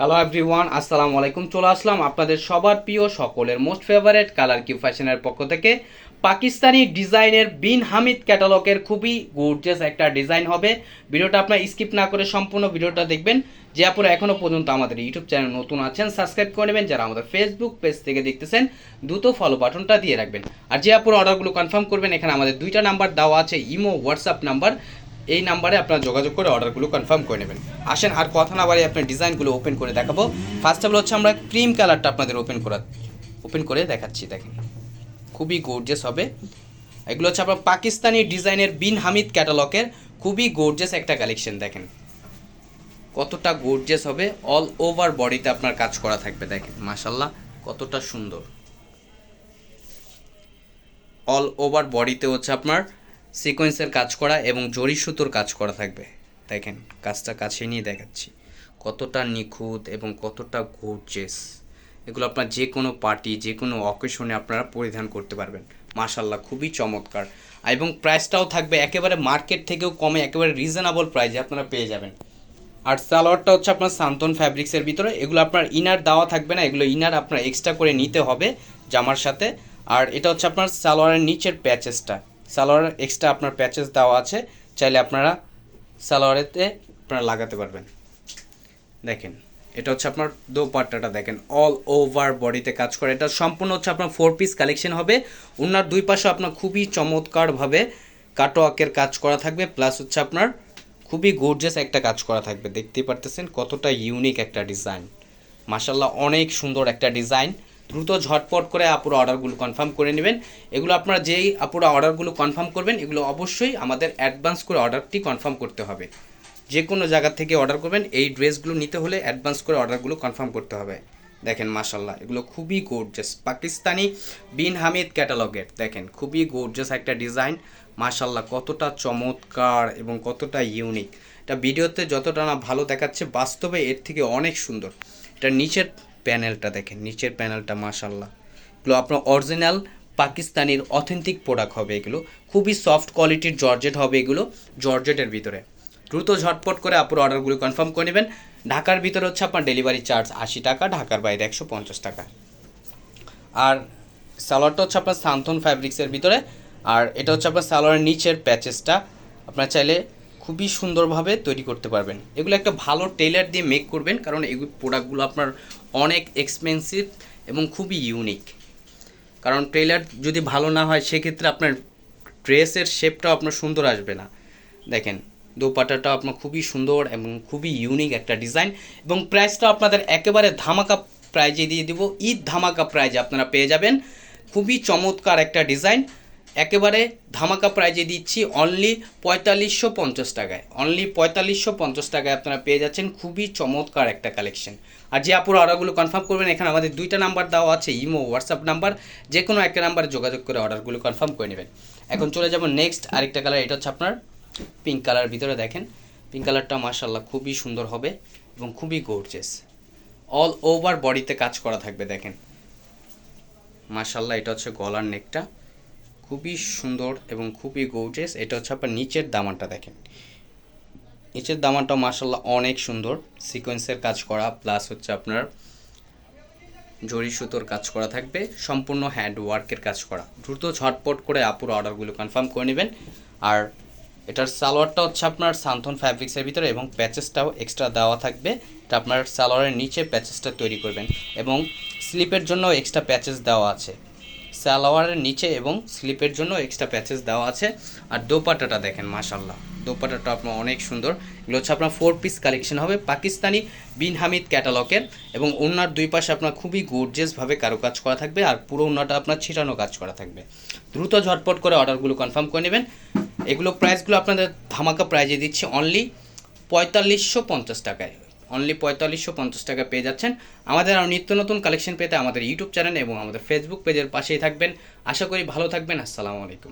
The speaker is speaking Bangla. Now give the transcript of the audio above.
হ্যালো এভরিওয়ান আসসালামু আলাইকুম। চলে আসলাম আপনাদের সবার প্রিয় সকলের মোস্ট ফেভারেট কালার কিউ ফ্যাশনের পক্ষ থেকে। পাকিস্তানি ডিজাইনের বিন হামিদ ক্যাটালগের খুবই গোর্জিয়াস একটা ডিজাইন হবে। ভিডিওটা আপনার স্কিপ না করে সম্পূর্ণ ভিডিওটা দেখবেন। যে আপনারা এখনও পর্যন্ত আমাদের ইউটিউব চ্যানেল নতুন আছেন সাবস্ক্রাইব করে নেবেন। যারা আমাদের ফেসবুক পেজ থেকে দেখতেছেন, দ্রুত ফলো বাটনটা দিয়ে রাখবেন। আর যে আপুর অর্ডারগুলো কনফার্ম করবেন। এখানে আমাদের দুইটা নাম্বার দেওয়া আছে, ইমো হোয়াটসঅ্যাপ নাম্বার এই নাম্বারে আপনারা যোগাযোগ করে অর্ডারগুলো কনফার্ম করে নেবেন। আসেন, আর কথা না বাড়ি আপনার ডিজাইনগুলো ওপেন করে দেখাবো। ফার্স্ট অফ অল হচ্ছে আমরা ক্রিম কালারটা আপনাদের ওপেন করা ওপেন করে দেখাচ্ছি, দেখেন। খুবই গোর্জেস হবে। এগুলো হচ্ছে আপনার পাকিস্তানি ডিজাইনের বিন হামিদ ক্যাটালগের খুবই গোর্জেস একটা কালেকশন দেখেন। কতটা গোর্জেস হবে। অল ওভার বডিতে আপনার কাজ করা থাকবে, দেখেন। মাশাল্লাহ কতটা সুন্দর। অল ওভার বডিতে হচ্ছে আপনার সিকোয়েন্সের কাজ করা এবং জরি সুতোর কাজ করা থাকবে। দেখেন, কাজটা কাছে নিয়ে দেখাচ্ছি। কতটা নিখুঁত এবং কতটা গোর্জেস এগুলো আপনার যে কোনো পার্টি যে কোনো অকেশনে আপনারা পরিধান করতে পারবেন। মাশাল্লাহ খুবই চমৎকার। এবং প্রাইসটাও থাকবে একেবারে মার্কেট থেকেও কমে, একেবারে রিজনেবল প্রাইসে আপনারা পেয়ে যাবেন। আর সালোয়ারটা হচ্ছে আপনার সান্তন ফ্যাব্রিক্সের ভিতরে। এগুলো আপনার ইনার দেওয়া থাকবে না, এগুলো ইনার আপনার এক্সট্রা করে নিতে হবে জামার সাথে। আর এটা হচ্ছে আপনার সালোয়ারের নিচের প্যাচেসটা সালোয়ারের এক্সট্রা আপনার প্যাচেস দেওয়া আছে, চাইলে আপনারা সালোয়ারেতে আপনারা লাগাতে পারবেন। দেখেন, এটা হচ্ছে আপনার দোপাট্টাটা দেখেন অল ওভার বডিতে কাজ করে। এটা সম্পূর্ণ হচ্ছে আপনার ফোর পিস কালেকশন হবে। ওনার দুই পাশে আপনার খুবই চমৎকারভাবে কাটোয়াকের কাজ করা থাকবে প্লাস হচ্ছে আপনার খুবই গোর্জাস একটা কাজ করা থাকবে। দেখতেই পারতেছেন কতটা ইউনিক একটা ডিজাইন মাসাল্লাহ অনেক সুন্দর একটা ডিজাইন দ্রুত ঝটপট করে আপুরা অর্ডারগুলো কনফার্ম করে নেবেন। এগুলো আপনারা যেই আপুরা অর্ডারগুলো কনফার্ম করবেন, এগুলো অবশ্যই আমাদের অ্যাডভান্স করে অর্ডারটি কনফার্ম করতে হবে। যে কোনো জায়গা থেকে অর্ডার করবেন, এই ড্রেসগুলো নিতে হলে অ্যাডভান্স করে অর্ডারগুলো কনফার্ম করতে হবে। দেখেন মাশাল্লাহ এগুলো খুবই গোর্জাস পাকিস্তানি বিন হামিদ ক্যাটালগের দেখেন, খুবই গোর্জাস একটা ডিজাইন মাশাল্লাহ কতটা চমৎকার এবং কতটা ইউনিক এটা ভিডিওতে যতটা না ভালো দেখাচ্ছে, বাস্তবে এর থেকে অনেক সুন্দর। এটা নিচের প্যানেলটা দেখেন, নিচের প্যানেলটা মাশাল্লাহ এগুলো আপনার অরিজিনাল পাকিস্তানির অথেন্টিক প্রোডাক্ট হবে এগুলো। খুবই সফট কোয়ালিটির জর্জেট হবে এগুলো, জর্জেটের ভিতরে। দ্রুত ঝটপট করে আপনার অর্ডারগুলো কনফার্ম করে নেবেন। ঢাকার ভিতরে হচ্ছে আপনার ডেলিভারি চার্জ আশি টাকা, ঢাকার বাইরে একশো পঞ্চাশ টাকা। আর সালোয়ারটা হচ্ছে আপনার সান্থন ফ্যাব্রিক্সের ভিতরে। আর এটা হচ্ছে আপনার সালোয়ারের নিচের প্যাচেসটা আপনার চাইলে খুবই সুন্দরভাবে তৈরি করতে পারবেন। এগুলো একটা ভালো টেলার দিয়ে মেক করবেন, কারণ এই প্রোডাক্টগুলো আপনার অনেক এক্সপেন্সিভ এবং খুবই ইউনিক কারণ টেলার যদি ভালো না হয়, সেক্ষেত্রে আপনার ড্রেসের শেপটাও আপনার সুন্দর আসবে না। দেখেন দোপাটাটা আপনার খুবই সুন্দর এবং খুবই ইউনিক একটা ডিজাইন এবং প্রাইসটা আপনাদের একেবারে ধামাকা প্রাইজে দিয়ে দিব। ঈদ ধামাকা প্রাইজে আপনারা পেয়ে যাবেন। খুবই চমৎকার একটা ডিজাইন একেবারে ধামাকা প্রাইজে দিচ্ছি অনলি পঁয়তাল্লিশশো পঞ্চাশ টাকায়। অনলি পঁয়তাল্লিশশো পঞ্চাশ টাকায় আপনারা পেয়ে যাচ্ছেন খুবই চমৎকার একটা কালেকশন আর যে আপুর অর্ডারগুলো কনফার্ম করবেন, এখানে আমাদের দুইটা নাম্বার দেওয়া আছে ইমো হোয়াটসঅ্যাপ নাম্বার যে কোনো একটা নাম্বারে যোগাযোগ করে অর্ডারগুলো কনফার্ম করে নেবেন। এখন চলে যাব নেক্সট আরেকটা কালার এটা হচ্ছে আপনার পিঙ্ক কালার ভিতরে দেখেন। পিঙ্ক কালারটা মার্শাল্লাহ খুবই সুন্দর হবে এবং খুবই গোর্জেস অল ওভার বডিতে কাজ করা থাকবে, দেখেন। মার্শাল্লাহ এটা হচ্ছে গলার নেকটা খুবই সুন্দর এবং খুবই গোর্জেস এটা হচ্ছে আপনার নিচের দামানটা দেখেন। নিচের দামানটা মার্শাল্লাহ অনেক সুন্দর সিকোয়েন্সের কাজ করা প্লাস হচ্ছে আপনার জরি সুতোর কাজ করা থাকবে, সম্পূর্ণ হ্যান্ড ওয়ার্কের কাজ করা। দ্রুত ঝটপট করে আপুর অর্ডারগুলো কনফার্ম করে নেবেন। আর এটার সালোয়ারটা হচ্ছে আপনার সান্থন ফ্যাব্রিক্সের ভিতরে এবং প্যাচেসটাও এক্সট্রা দেওয়া থাকবে। এটা আপনার সালোয়ারের নিচে প্যাচেসটা তৈরি করবেন এবং স্লিপের জন্য এক্সট্রা প্যাচেস দেওয়া আছে। সালোয়ারের নিচে এবং স্লিপের জন্য এক্সট্রা প্যাচেস দেওয়া আছে। আর দোপাটাটা দেখেন মাশাল্লাহ দোপাটাটা আপনার অনেক সুন্দর। এগুলো হচ্ছে আপনার ফোর পিস কালেকশন হবে পাকিস্তানি বিন হামিদ ক্যাটালগের এবং ওনার দুই পাশে আপনার খুবই গর্জিয়াসভাবে কারও কাজ করা থাকবে আর পুরো ওনাটা আপনার ছিটানো কাজ করা থাকবে। দ্রুত ঝটপট করে অর্ডারগুলো কনফার্ম করে নেবেন। এগুলো প্রাইসগুলো আপনাদের ধামাকা প্রাইজে দিচ্ছি অনলি পঁয়তাল্লিশশো পঞ্চাশ টাকায়। অনলি পঁয়তাল্লিশশো পঞ্চাশ টাকা পেয়ে যাচ্ছেন। আমাদের আরও নিত্য নতুন কালেকশন পেতে আমাদের ইউটিউব চ্যানেল এবং আমাদের ফেসবুক পেজের পাশেই থাকবেন। আশা করি ভালো থাকবেন। আসসালামু আলাইকুম।